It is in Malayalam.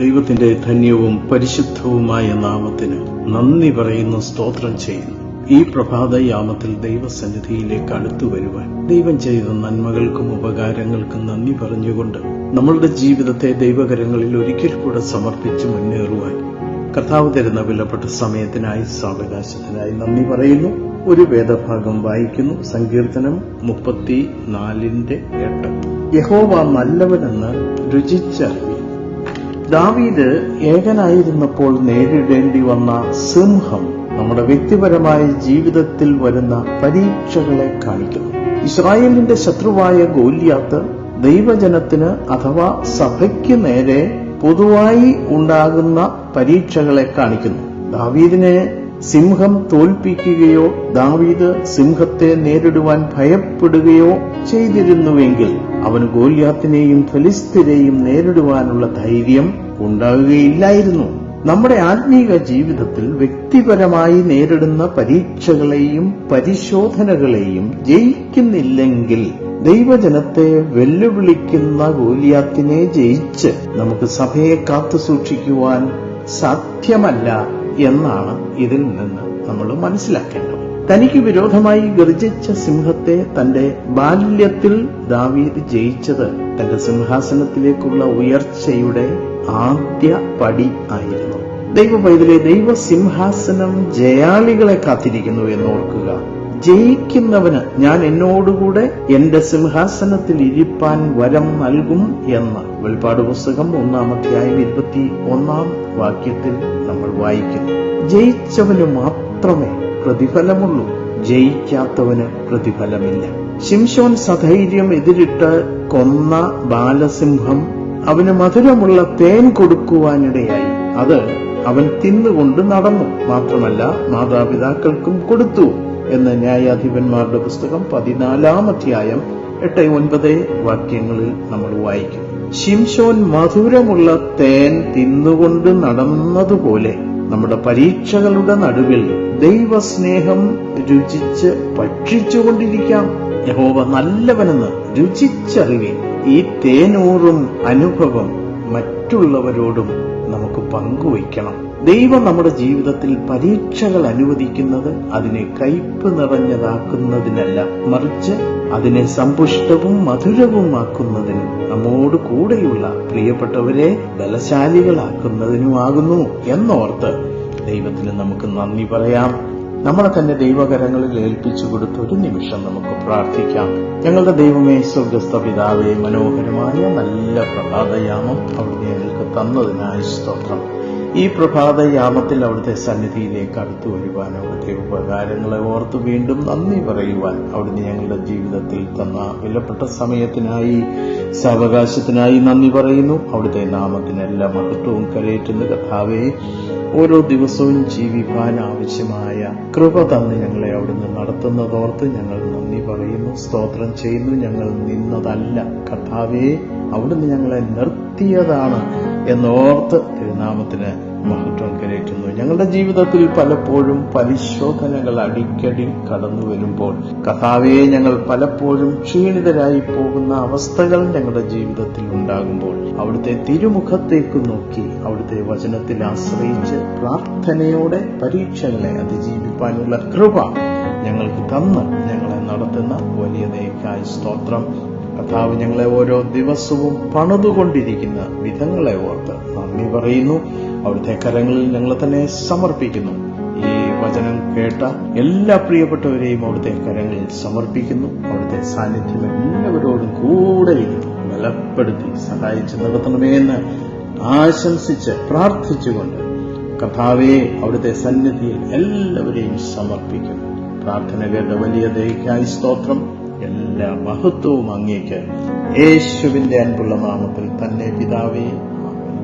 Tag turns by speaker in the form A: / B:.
A: ദൈവത്തിന്റെ ധന്യവും പരിശുദ്ധവുമായ നാമത്തിന് നന്ദി പറയുന്ന സ്തോത്രം ചെയ്യുന്നു. ഈ പ്രഭാതയാമത്തിൽ ദൈവസന്നിധിയിലേക്ക് അടുത്തു വരുവാൻ ദൈവം ചെയ്ത നന്മകൾക്കും ഉപകാരങ്ങൾക്കും നന്ദി പറഞ്ഞുകൊണ്ട് നമ്മളുടെ ജീവിതത്തെ ദൈവകരങ്ങളിൽ ഒരിക്കൽ കൂടെ സമർപ്പിച്ച് മുന്നേറുവാൻ കർത്താവ് തരുന്ന വിലപ്പെട്ട സമയത്തിനായി സാവകാശത്തിനായി നന്ദി പറയുന്നു. ഒരു വേദഭാഗം വായിക്കുന്നു. സങ്കീർത്തനം മുപ്പത്തി നാലിന്റെ എട്ട്. യഹോവ നല്ലവനെന്ന് രുചിച്ചറിവി ദാവീദ് ഏകനായിരുന്നപ്പോൾ നേരിടേണ്ടി വന്ന സിംഹം നമ്മുടെ വ്യക്തിപരമായ ജീവിതത്തിൽ വരുന്ന പരീക്ഷകളെ കാണിക്കുന്നു. ഇസ്രായേലിന്റെ ശത്രുവായ ഗോലിയാത്ത് ദൈവജനത്തിന് അഥവാ സഭയ്ക്ക് നേരെ പൊതുവായി ഉണ്ടാകുന്ന പരീക്ഷകളെ കാണിക്കുന്നു. ദാവീദിനെ സിംഹം തോൽപ്പിക്കുകയോ ദാവീദ് സിംഹത്തെ നേരിടുവാൻ ഭയപ്പെടുകയോ ചെയ്തിരുന്നുവെങ്കിൽ അവന് ഗോല്യാത്തിനെയും ഫലിസ്ഥിരെയും നേരിടുവാനുള്ള ധൈര്യം ഉണ്ടാകുകയില്ലായിരുന്നു. നമ്മുടെ ആത്മീക ജീവിതത്തിൽ വ്യക്തിപരമായി നേരിടുന്ന പരീക്ഷകളെയും പരിശോധനകളെയും ജയിക്കുന്നില്ലെങ്കിൽ ദൈവജനത്തെ വെല്ലുവിളിക്കുന്ന ഗോലിയാത്തിനെ ജയിച്ച് നമുക്ക് സഭയെ കാത്തു സൂക്ഷിക്കുവാൻ സാധ്യമല്ല എന്നാണ് ഇതിൽ നിന്ന് നമ്മൾ മനസ്സിലാക്കേണ്ടത്. തനിക്ക് വിരോധമായി ഗർജിച്ച സിംഹത്തെ തന്റെ ബാല്യത്തിൽ ദാവീദ് ജയിച്ചത് തന്റെ സിംഹാസനത്തിലേക്കുള്ള ഉയർച്ചയുടെ ആദ്യ പടി ആയിരുന്നു. ദൈവ പൈതലെ ദൈവ സിംഹാസനം ജയാളികളെ കാത്തിരിക്കുന്നു എന്നോർക്കുക ജയിക്കുന്നവന് ഞാൻ എന്നോടുകൂടെ എന്റെ സിംഹാസനത്തിൽ ഇരിപ്പാൻ വരം നൽകും എന്ന് വെളിപ്പാട് പുസ്തകം ഒന്നാമധ്യായം ഇരുപത്തി ഒന്നാം വാക്യത്തിൽ നമ്മൾ വായിക്കുന്നു. ജയിച്ചവന് മാത്രമേ പ്രതിഫലമുള്ളൂ ജയിക്കാത്തവന് പ്രതിഫലമില്ല. ശിംഷോൻ സധൈര്യം എതിരിട്ട് കൊന്ന ബാലസിംഹം അവന് മധുരമുള്ള തേൻ കൊടുക്കുവാനിടയായി. അത് അവൻ തിന്നുകൊണ്ട് നടന്നു. മാത്രമല്ല മാതാപിതാക്കൾക്കും കൊടുത്തു. എന്ന് ന്യായാധിപന്മാരുടെ പുസ്തകം പതിനാലാം അധ്യായം എട്ട് ഒൻപത് വാക്യങ്ങളിൽ നമ്മൾ വായിക്കും. ശിംശോൻ മധുരമുള്ള തേൻ തിന്നുകൊണ്ട് നടന്നതുപോലെ നമ്മുടെ പരീക്ഷകളുടെ നടുവിൽ ദൈവസ്നേഹം രുചിച്ച് ഭക്ഷിച്ചുകൊണ്ടിരിക്കാം. യഹോവ നല്ലവനെന്ന് രുചിച്ചറിവി ഈ തേനൂറും അനുഭവം മറ്റുള്ളവരോടും നമുക്ക് പങ്കുവയ്ക്കണം. ദൈവം നമ്മുടെ ജീവിതത്തിൽ പരീക്ഷകൾ അനുവദിക്കുന്നത് അതിനെ കയ്പ് നിറഞ്ഞതാക്കുന്നതിനല്ല. മറിച്ച് അതിനെ സമ്പുഷ്ടവും മധുരവുമാക്കുന്നതിനും നമ്മോട് കൂടെയുള്ള പ്രിയപ്പെട്ടവരെ ബലശാലികളാക്കുന്നതിനുമാകുന്നു എന്നോർത്ത് ദൈവത്തിന് നമുക്ക് നന്ദി പറയാം. നമ്മളെ തന്നെ ദൈവകരങ്ങളിൽ ഏൽപ്പിച്ചു കൊടുത്ത ഒരു നിമിഷം നമുക്ക് പ്രാർത്ഥിക്കാം. ഞങ്ങളുടെ ദൈവമേ സ്വർഗസ്ഥ പിതാവേ മനോഹരമായ നല്ല പ്രഭാതയാമം അവിടുന്ന് ഞങ്ങൾക്ക് തന്നതിനായി സ്തോത്രം. ഈ പ്രഭാതയാമത്തിൽ അവിടുത്തെ സന്നിധിയിലേക്ക് അടുത്തു വരുവാൻ അവിടുത്തെ ഉപകാരങ്ങളെ ഓർത്ത് വീണ്ടും നന്ദി പറയുവാൻ അവിടുന്ന് ഞങ്ങളുടെ ജീവിതത്തിൽ തന്ന വിലപ്പെട്ട സമയത്തിനായി സാവകാശത്തിനായി നന്ദി പറയുന്നു. അവിടുത്തെ നാമത്തിന് എല്ലാ മഹത്വവും കരയേറ്റുന്ന കഥാവേ ഓരോ ദിവസവും ജീവിക്കാൻ ആവശ്യമായ കൃപ തന്ന് ഞങ്ങളെ അവിടുന്ന് നടത്തുന്നതോർത്ത് ഞങ്ങൾ നന്ദി പറയുന്നു സ്തോത്രം ചെയ്യുന്നു. ഞങ്ങൾ നിന്നതല്ല. കഥാവേ അവിടുന്ന് ഞങ്ങളെ നിർത്തിയതാണ്. എന്നോർത്ത് തിരുനാമത്തിന് മഹത്വം കരയറ്റുന്നു. ഞങ്ങളുടെ ജീവിതത്തിൽ പലപ്പോഴും പരിശോധനകൾ അടിക്കടി കടന്നു വരുമ്പോൾ കഥാവെ ഞങ്ങൾ പലപ്പോഴും ക്ഷീണിതരായി പോകുന്ന അവസ്ഥകൾ ഞങ്ങളുടെ ജീവിതത്തിൽ ഉണ്ടാകുമ്പോൾ അവിടുത്തെ തിരുമുഖത്തേക്ക് നോക്കി അവിടുത്തെ വചനത്തിൽ ആശ്രയിച്ച് പ്രാർത്ഥനയോടെ പരീക്ഷകളെ അതിജീവിപ്പാനുള്ള കൃപ ഞങ്ങൾക്ക് തന്ന് ഞങ്ങളെ നടത്തുന്ന വലിയ ദയക്കായി സ്തോത്രം. കഥാവ് ഞങ്ങളെ ഓരോ ദിവസവും പണിതുകൊണ്ടിരിക്കുന്ന വിധങ്ങളെ ഓർത്ത് നന്ദി പറയുന്നു. അവിടുത്തെ കരങ്ങളിൽ ഞങ്ങളെ തന്നെ സമർപ്പിക്കുന്നു. ഈ വചനം കേട്ട എല്ലാ പ്രിയപ്പെട്ടവരെയും അവിടുത്തെ കരങ്ങളിൽ സമർപ്പിക്കുന്നു. അവിടുത്തെ സാന്നിധ്യം എല്ലാവരോടും കൂടെ ബലപ്പെടുത്തി സഹായിച്ച് നടത്തണമേ എന്ന് ആശംസിച്ച് പ്രാർത്ഥിച്ചുകൊണ്ട് കഥാവെ അവിടുത്തെ സന്നിധിയിൽ എല്ലാവരെയും സമർപ്പിക്കുന്നു. പ്രാർത്ഥന കേട്ട വലിയ ദയക്കായി സ്തോത്രം. എല്ലാ മഹത്വവും അങ്ങേക്ക് യേശുവിന്റെ അൻപുള്ള നാമത്തിൽ തന്നെ പിതാവേ ആമേൻ.